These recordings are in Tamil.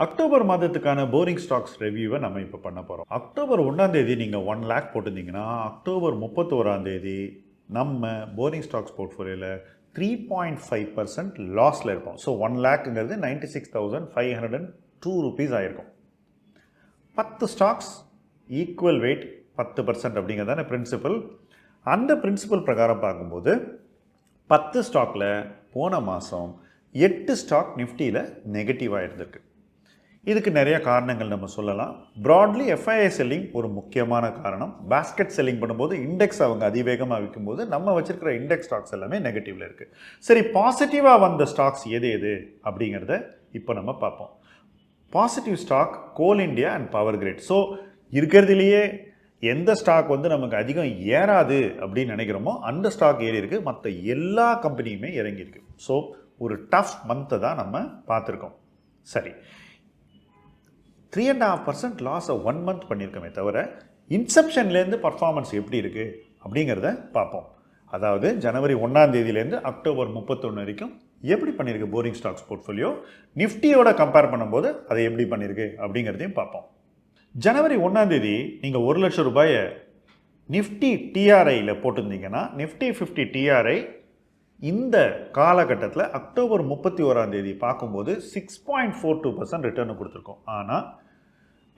அக்டோபர் மாதத்துக்கான போரிங் ஸ்டாக்ஸ் ரிவ்யூவை நம்ம இப்போ பண்ண போகிறோம் அக்டோபர் ஒன்றாம் தேதி நீங்கள் ஒன் லேக் போட்டிருந்தீங்கன்னா அக்டோபர் முப்பத்தோராம் தேதி நம்ம போரிங் ஸ்டாக்ஸ் போர்ட்ஃபோலியோவில் த்ரீ பாயிண்ட் ஃபைவ் பர்சன்ட் லாஸில் இருக்கும் so one லேக்குங்கிறது ninety six thousand five hundred and two rupees ஆகிருக்கும் பத்து ஸ்டாக்ஸ் ஈக்குவல் வெயிட் பத்து பர்சன்ட் அப்படிங்கிறதான பிரின்சிபல் அந்த பிரின்சிபல் பிரகாரம் பார்க்கும்போது பத்து ஸ்டாக்கில் போன மாதம் எட்டு ஸ்டாக் நிஃப்டியில் நெகட்டிவாக இருந்திருக்கு. இதுக்கு நிறைய காரணங்கள் நம்ம சொல்லலாம். ப்ராட்லி எஃப்ஐஐ செல்லிங் ஒரு முக்கியமான காரணம். பேஸ்கெட் செல்லிங் பண்ணும்போது இண்டெக்ஸ் அவங்க அதிவேகமாக விற்கும்போது நம்ம வச்சுருக்கிற இண்டெக்ஸ் ஸ்டாக்ஸ் எல்லாமே நெகட்டிவில் இருக்குது சரி பாசிட்டிவாக வந்த ஸ்டாக்ஸ் எது எது அப்படிங்கிறத இப்போ நம்ம பார்ப்போம். Positive stock Coal India and Power Grid so இருக்கிறதுலையே எந்த ஸ்டாக் வந்து நமக்கு அதிகம் ஏறாது அப்படின்னு நினைக்கிறோமோ அந்த ஸ்டாக் ஏறிருக்கு மற்ற எல்லா கம்பெனியுமே இறங்கியிருக்கு ஸோ ஒரு டஃப் மந்த்தை தான் நம்ம பார்த்துருக்கோம். சரி. த்ரீ அண்ட் ஹாஃப் பர்சன்ட் லாஸை ஒன் மந்த் பண்ணியிருக்கோமே தவிர இன்செப்ஷன்லேருந்து பர்ஃபார்மன்ஸ் எப்படி இருக்குது அப்படிங்கிறத பார்ப்போம். அதாவது ஜனவரி ஒன்றாம் தேதியிலேருந்து அக்டோபர் முப்பத்தொன்று வரைக்கும் எப்படி பண்ணியிருக்கு போரிங் ஸ்டாக்ஸ் போர்ட்ஃபோலியோ? நிஃப்டியோட கம்பேர் பண்ணும்போது அதை எப்படி பண்ணியிருக்கு அப்படிங்கிறதையும் பார்ப்போம். ஜனவரி ஒன்றாம் தேதி நீங்கள் ஒரு லட்சம் ரூபாயை நிஃப்டி டிஆர்ஐயில் போட்டிருந்தீங்கன்னா நிஃப்டி ஃபிஃப்டி டிஆர்ஐ இந்த காலகட்டத்தில் அக்டோபர் முப்பத்தி ஓராம் தேதி பார்க்கும்போது six point four two percent return கொடுத்துருக்கோம். ஆனால்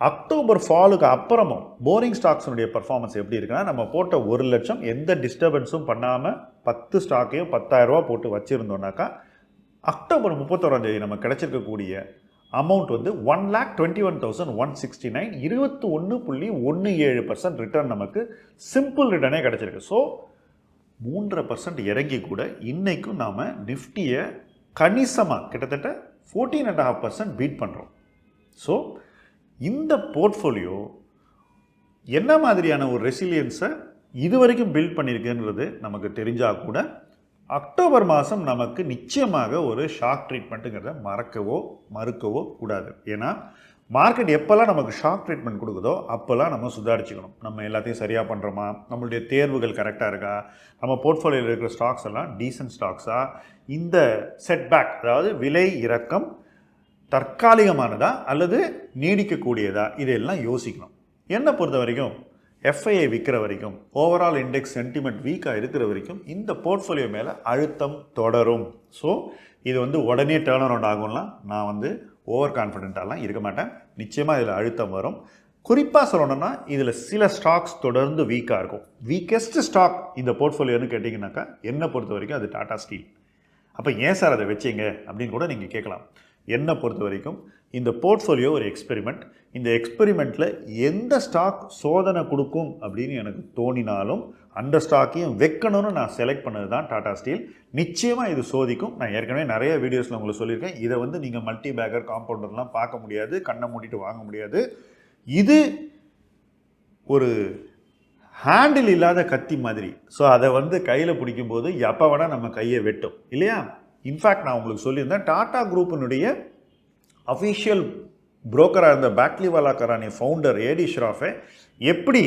அக்டோபர் ஃபாலுக்கு அப்புறமும் போரிங் ஸ்டாக்ஸினுடைய பர்ஃபார்மன்ஸ் எப்படி இருக்குன்னா நம்ம போட்ட ஒரு லட்சம் எந்த டிஸ்டர்பன்ஸும் பண்ணாமல் பத்து ஸ்டாக்கையும் பத்தாயிரரூபா போட்டு வச்சுருந்தோம்னாக்கா அக்டோபர் முப்பத்தோராம் தேதி நம்ம கிடைச்சிருக்கக்கூடிய அமௌண்ட் வந்து one lakh twenty one thousand one sixty nine இருபத்தி ஒன்று புள்ளி ஒன்று ஏழு பர்சன்ட் ரிட்டர்ன் நமக்கு சிம்பிள் ரிட்டர்னே கிடச்சிருக்கு. ஸோ மூன்றரை பர்சன்ட் இறங்கி கூட இன்றைக்கும் நாம் நிஃப்டியை கணிசமாக கிட்டத்தட்ட fourteen and half percent beat பண்ணுறோம் ஸோ இந்த போர்ட்ஃபோலியோ என்ன மாதிரியான ஒரு ரெசிலியன்ஸை இது வரைக்கும் பில்ட் பண்ணியிருக்குன்றது நமக்கு தெரிஞ்சால் கூட அக்டோபர் மாதம் நமக்கு நிச்சயமாக ஒரு ஷாக் ட்ரீட்மெண்ட்டுங்கிறத மறக்கவோ மறுக்கவோ கூடாது. ஏன்னா மார்க்கெட் எப்போல்லாம் நமக்கு ஷாக் ட்ரீட்மெண்ட் கொடுக்குதோ அப்போல்லாம் நம்ம சுதாரிச்சுக்கணும். நம்ம எல்லாத்தையும் சரியாக பண்ணுறோமா நம்மளுடைய தேர்வுகள் கரெக்டாக இருக்கா? நம்ம போர்ட்ஃபோலியோவில் இருக்கிற ஸ்டாக்ஸ் எல்லாம் டீசன்ட் ஸ்டாக்ஸாக இந்த செட்பேக் அதாவது விலை இறக்கம் தற்காலிகமானதா? அல்லது நீடிக்கக்கூடியதா? இதையெல்லாம் யோசிக்கணும். என்னை பொறுத்த வரைக்கும் எஃப்ஐஐ விற்கிற வரைக்கும் ஓவரால் இண்டெக்ஸ் சென்டிமெண்ட் வீக்காக இருக்கிற வரைக்கும் இந்த போர்ட்ஃபோலியோ மேலே அழுத்தம் தொடரும். ஸோ இது வந்து உடனே டேர்ன் அரவுண்ட் ஆகும்லாம் நான் வந்து ஓவர் கான்ஃபிடென்ட்டாலாம் இருக்க மாட்டேன். நிச்சயமாக இதில் அழுத்தம் வரும். குறிப்பாக சொல்லணும்னா இதில் சில ஸ்டாக்ஸ் தொடர்ந்து வீக்காக இருக்கும். வீக்கெஸ்ட் ஸ்டாக் இந்த போர்ட்ஃபோலியோன்னு கேட்டிங்கனாக்கா என்னை பொறுத்த வரைக்கும் அது டாடா ஸ்டீல் அப்போ ஏன் சார் அதை வச்சீங்க? அப்படின்னு கூட நீங்கள் கேட்கலாம். என்னை பொறுத்த வரைக்கும் இந்த போர்ட்ஃபோலியோ ஒரு எக்ஸ்பெரிமெண்ட் இந்த எக்ஸ்பெரிமெண்ட்டில் எந்த ஸ்டாக் சோதனை கொடுக்கும் அப்படின்னு எனக்கு தோணினாலும் அந்த ஸ்டாக்கையும் வைக்கணும்னு நான் செலக்ட் பண்ணது தான் டாடா ஸ்டீல் நிச்சயமாக இது சோதிக்கும். நான் ஏற்கனவே நிறைய வீடியோஸில் உங்களுக்கு சொல்லியிருக்கேன். இதை வந்து நீங்கள் மல்டி பேக்கர் காம்பவுண்டர்லாம் பார்க்க முடியாது. கண்ணை மூடிட்டு வாங்க முடியாது. இது ஒரு ஹேண்டில் இல்லாத கத்தி மாதிரி. ஸோ அதை வந்து கையில் பிடிக்கும்போது எப்போ வேணால் நம்ம கையை வெட்டும். இல்லையா? இன்ஃபேக்ட் நான் உங்களுக்கு சொல்லியிருந்தேன். டாடா குரூப்பினுடைய அஃபீஷியல் புரோக்கராக இருந்த பேக்லிவாலா கரானி ஃபவுண்டர் ஏடி ஷ்ராஃபே எப்படி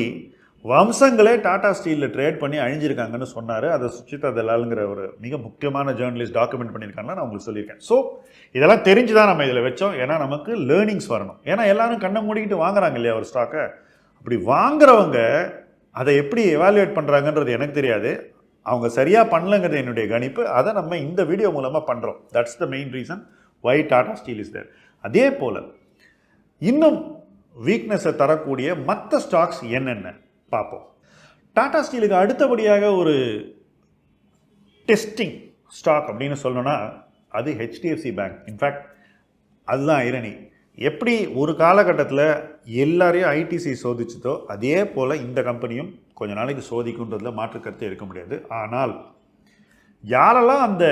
வம்சங்களே டாடா ஸ்டீலில் ட்ரேட் பண்ணி அழிஞ்சிருக்காங்கன்னு சொன்னார். அதை சுச்சிதா தலாலுங்கிற ஒரு மிக முக்கியமான ஜேர்னலிஸ்ட் டாக்குமெண்ட் பண்ணியிருக்காங்கன்னா நான் உங்களுக்கு சொல்லியிருக்கேன். ஸோ இதெல்லாம் தெரிஞ்சு தான் நம்ம இதில் வச்சோம். ஏன்னா நமக்கு லேர்னிங்ஸ் வரணும். ஏன்னா எல்லாரும் கண்ணை மூடிக்கிட்டு வாங்குறாங்க இல்லையா ஒரு ஸ்டாக்கை அப்படி வாங்குறவங்க அதை எப்படி எவாலுவேட் பண்ணுறாங்கன்றது எனக்கு தெரியாது. அவங்க சரியாக பண்ணலங்கிறது என்னுடைய கணிப்பு. அதை நம்ம இந்த வீடியோ மூலமாக பண்ணுறோம் that's the main reason why Tata Steel is there அதே போல் இன்னும் வீக்னஸை தரக்கூடிய மற்ற ஸ்டாக்ஸ் என்னென்ன? பார்ப்போம். டாடா ஸ்டீலுக்கு அடுத்தபடியாக ஒரு டெஸ்டிங் ஸ்டாக் அப்படின்னு சொல்லணும்னா அது ஹெச்டிஎஃப்சி பேங்க் இன்ஃபேக்ட் அதுதான் இரணி எப்படி ஒரு காலகட்டத்தில் எல்லாரையும் ஐடிசி சோதிச்சதோ அதே போல் இந்த கம்பெனியும் கொஞ்ச நாளைக்கு சோதிக்குன்றதில் மாற்று கருத்து இருக்க முடியாது. ஆனால் யாரெல்லாம் அந்த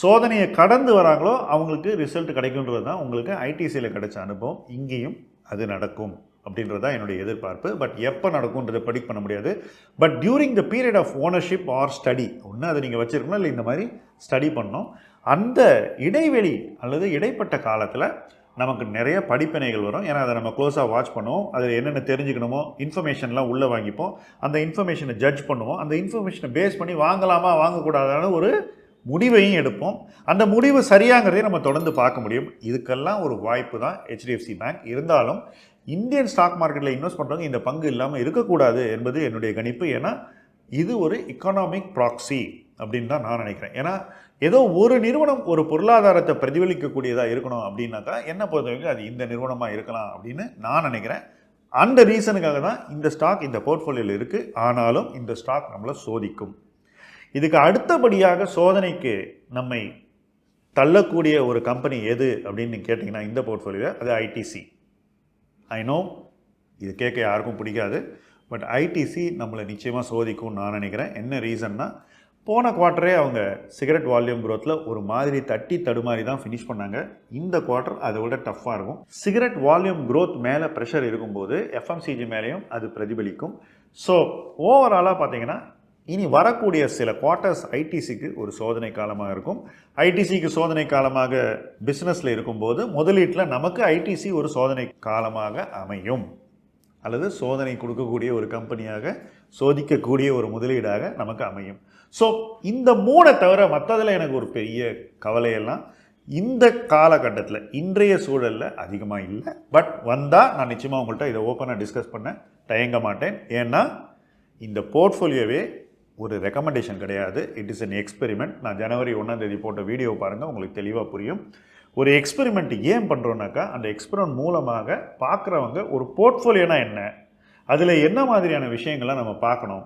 சோதனையை கடந்து வராங்களோ அவங்களுக்கு ரிசல்ட் கிடைக்குன்றது தான் உங்களுக்கு ஐடிசியில் கிடைச்ச அனுபவம். இங்கேயும் அது நடக்கும் அப்படின்றது தான் என்னுடைய எதிர்பார்ப்பு. பட் எப்போ நடக்கும்ன்றதை ப்ரெடிக்ட் பண்ண முடியாது. But during the period of ownership or study ஒன்று அதை நீங்கள் வச்சுருக்கணும் இல்லை இந்த மாதிரி ஸ்டடி பண்ணோம் அந்த இடைவெளி அல்லது இடைப்பட்ட காலத்தில் நமக்கு நிறைய படிப்பினைகள் வரும். ஏன்னா அதை நம்ம க்ளோஸாக வாட்ச் பண்ணுவோம். அதில் என்னென்ன தெரிஞ்சுக்கணுமோ இன்ஃபர்மேஷன்லாம் உள்ளே வாங்கிப்போம். அந்த இன்ஃபர்மேஷனை ஜட்ஜ் பண்ணுவோம். அந்த இன்ஃபர்மேஷனை பேஸ் பண்ணி வாங்கலாமா வாங்கக்கூடாதான ஒரு முடிவையும் எடுப்போம். அந்த முடிவு சரியாங்கிறதையும் நம்ம தொடர்ந்து பார்க்க முடியும். இதுக்கெல்லாம் ஒரு வாய்ப்பு தான் ஹெச்டிஎஃப்சி பேங்க் இருந்தாலும் இந்தியன் ஸ்டாக் மார்க்கெட்டில் இன்வெஸ்ட் பண்ணுறவங்க இந்த பங்கு இல்லாமல் இருக்கக்கூடாது என்பது என்னுடைய கணிப்பு. ஏன்னா இது ஒரு எக்கனாமிக் ப்ராக்ஸி அப்படின்னு தான் நான் நினைக்கிறேன். ஏன்னா ஏதோ ஒரு நிறுவனம் ஒரு பொருளாதாரத்தை பிரதிபலிக்கக்கூடியதாக இருக்கணும் அப்படின்னாக்கா என்ன பொறுத்தவரைக்கும் அது இந்த நிறுவனமாக இருக்கலாம் அப்படின்னு நான் நினைக்கிறேன். அந்த ரீசனுக்காக தான் இந்த ஸ்டாக் இந்த போர்ட்ஃபோலியோவில் இருக்குது ஆனாலும் இந்த ஸ்டாக் நம்மளை சோதிக்கும். இதுக்கு அடுத்தபடியாக சோதனைக்கு நம்மை தள்ளக்கூடிய ஒரு கம்பெனி எது அப்படின்னு கேட்டிங்கன்னா இந்த போர்ட்ஃபோலியோ அது ஐடிசி ஐ நோ இது கேட்க யாருக்கும் பிடிக்காது பட் ஐடிசி நம்மளை நிச்சயமாக சோதிக்கும்னு நான் நினைக்கிறேன். என்ன ரீசன்னா போன குவார்ட்டரே அவங்க சிகரெட் வால்யூம் க்ரோத்தில் ஒரு மாதிரி தட்டி தடுமாறி தான் ஃபினிஷ் பண்ணாங்க. இந்த குவார்ட்டர் அதை விட டஃப்பாக இருக்கும். சிகரெட் வால்யூம் க்ரோத் மேலே ப்ரெஷர் இருக்கும்போது எஃப்எம்சிஜி மேலேயும் அது பிரதிபலிக்கும். ஸோ ஓவராலாக பார்த்தீங்கன்னா இனி வரக்கூடிய சில குவார்ட்டர்ஸ் ஐடிசிக்கு ஒரு சோதனை காலமாக இருக்கும். ஐடிசிக்கு சோதனை காலமாக பிஸ்னஸில் இருக்கும்போது முதலீட்டில் நமக்கு ஐடிசி ஒரு சோதனை காலமாக அமையும். அல்லது சோதனை கொடுக்கக்கூடிய ஒரு கம்பெனியாக சோதிக்கக்கூடிய ஒரு முதலீடாக நமக்கு அமையும். ஸோ இந்த மூணை தவிர மற்றதில் எனக்கு ஒரு பெரிய கவலையெல்லாம் இந்த காலகட்டத்தில் இன்றைய சூழலில் அதிகமாக இல்லை. பட் வந்தால் நான் நிச்சயமாக உங்கள்கிட்ட இதை ஓப்பனாக டிஸ்கஸ் பண்ண தயங்க மாட்டேன். ஏன்னா இந்த போர்ட்ஃபோலியோவே ஒரு ரெக்கமெண்டேஷன் கிடையாது. இட் இஸ் அன் எக்ஸ்பெரிமெண்ட் நான் ஜனவரி ஒன்றாம் தேதி போட்ட வீடியோ பாருங்கள் உங்களுக்கு தெளிவாக புரியும். ஒரு எக்ஸ்பெரிமெண்ட் ஏன் பண்ணுறோன்னாக்கா அந்த எக்ஸ்பெரிமெண்ட் மூலமாக பார்க்குறவங்க ஒரு போர்ட்ஃபோலியோனா என்ன? அதில் என்ன மாதிரியான விஷயங்கள்லாம் நம்ம பார்க்கணும்?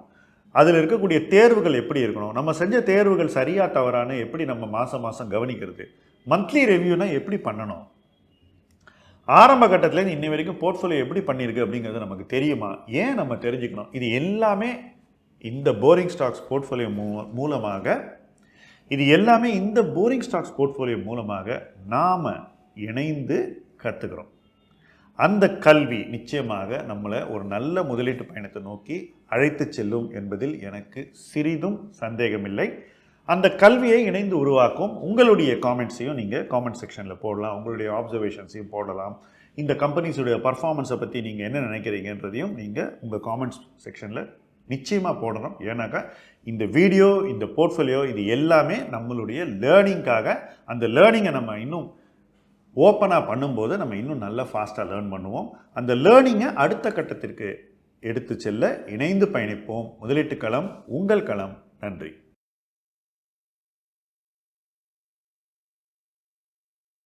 அதில் இருக்கக்கூடிய தேர்வுகள் எப்படி இருக்கணும்? நம்ம செஞ்ச தேர்வுகள் சரியாக தவறான்னு எப்படி நம்ம மாதம் மாதம் கவனிக்கிறது? மந்த்லி ரெவ்யூனா எப்படி பண்ணணும்? ஆரம்ப கட்டத்தில் இன்னி வரைக்கும் போர்ட்ஃபோலியோ எப்படி பண்ணியிருக்கு அப்படிங்கிறது நமக்கு தெரியுமா? ஏன் நம்ம தெரிஞ்சுக்கணும்? இது எல்லாமே இந்த போரிங் ஸ்டாக்ஸ் போர்ட்ஃபோலியோ மூ மூலமாக இது எல்லாமே இந்த போரிங் ஸ்டாக்ஸ் போர்ட்ஃபோலியோ மூலமாக நாம் இணைந்து கற்றுக்கிறோம் அந்த கல்வி நிச்சயமாக நம்மளை ஒரு நல்ல முதலீட்டு பயணத்தை நோக்கி அழைத்து செல்லும் என்பதில் எனக்கு சிறிதும் சந்தேகமில்லை. அந்த கல்வியை இணைந்து உருவாக்கும் உங்களுடைய காமெண்ட்ஸையும் நீங்கள் காமெண்ட் செக்ஷனில் போடலாம். உங்களுடைய ஆப்சர்வேஷன்ஸையும் போடலாம். இந்த கம்பெனிஸுடைய பர்ஃபார்மன்ஸை பற்றி நீங்கள் என்ன நினைக்கிறீங்கன்றதையும் நீங்கள் உங்கள் காமெண்ட்ஸ் செக்ஷனில் நிச்சயமாக போடணும். ஏன்னாக்கா இந்த வீடியோ இந்த போர்ட்ஃபோலியோ இது எல்லாமே நம்மளுடைய லேர்னிங்காக அந்த லேர்னிங்கை நம்ம இன்னும் ஓப்பனாக பண்ணும்போது நம்ம இன்னும் நல்லா ஃபாஸ்ட்டாக லேர்ன் பண்ணுவோம். அந்த லேர்னிங்கை அடுத்த கட்டத்திற்கு எடுத்து செல்ல இணைந்து பயணிப்போம். முதலீட்டு களம் உங்கள் களம். நன்றி.